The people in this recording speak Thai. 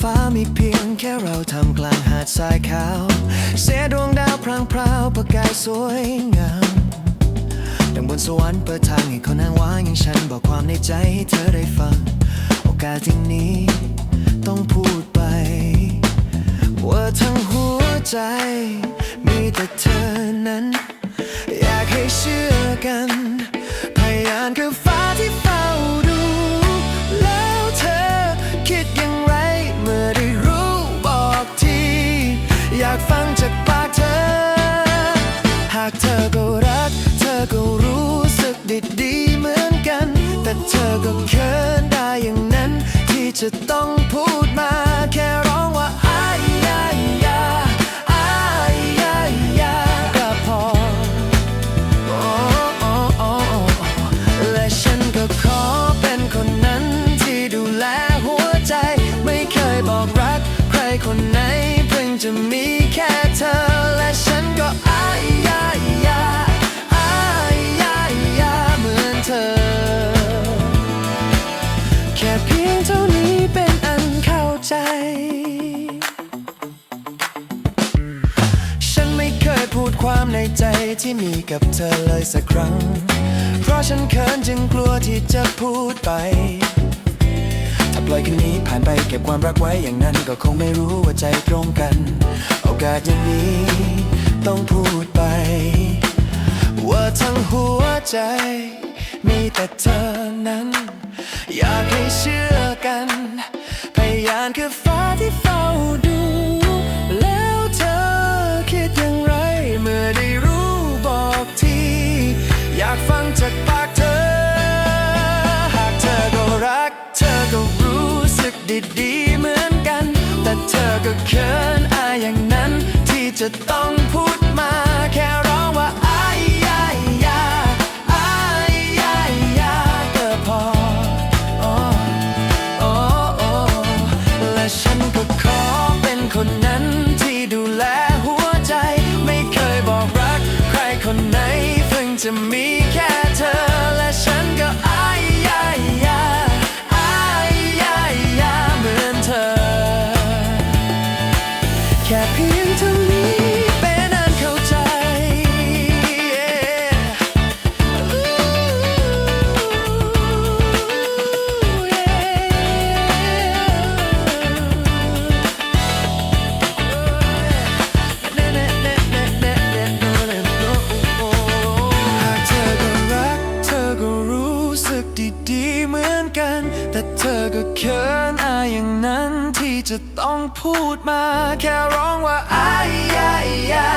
ฟ้ามีเพียงแค่เราทำกลางหาดทรายขาว เสียดวงดาวพรางพราวประกายสวยงามดังบนสวรรค์เปิดทางให้คนอ้างว้างอย่างฉันบอกความในใจให้เธอได้ฟัง สึกดีเหมือนกัน แต่เธอก็เขินได้อย่างนั้นที่จะต้อง เพียงเท่านี้เป็นอันเข้าใจ ฉันไม่เคยพูดความในใจที่มีกับเธอเลยสักครั้ง เพราะฉันเขินจึงกลัวที่จะพูดไป ถ้าปล่อยคืนนี้ผ่านไปเก็บความรักไว้อย่างนั้นก็คงไม่รู้ว่าใจตรงกัน โอกาสอย่างนี้ต้องพูดไป ว่าทั้งหัวใจ มีแต่เธอนั้น อยากให้เชื่อกัน พยานคือฟ้าที่เฝ้าดู แล้วเธอคิดอย่างไร เมื่อได้รู้บอกที อยากฟังจากปากเธอ หากเธอก็รัก เธอก็รู้สึกดีๆเหมือนกัน แต่เธอก็เขินอายอย่างนั้นที่จะต้อง จะมีแค่เธอและฉันก็อายยายาอายยายาเหมือนเธอ แค่เพียงเท่า มือนกัน แต่เธอก็เขินอายอย่างนั้นที่จะต้องพูดมา แค่ร้องว่าอายยายา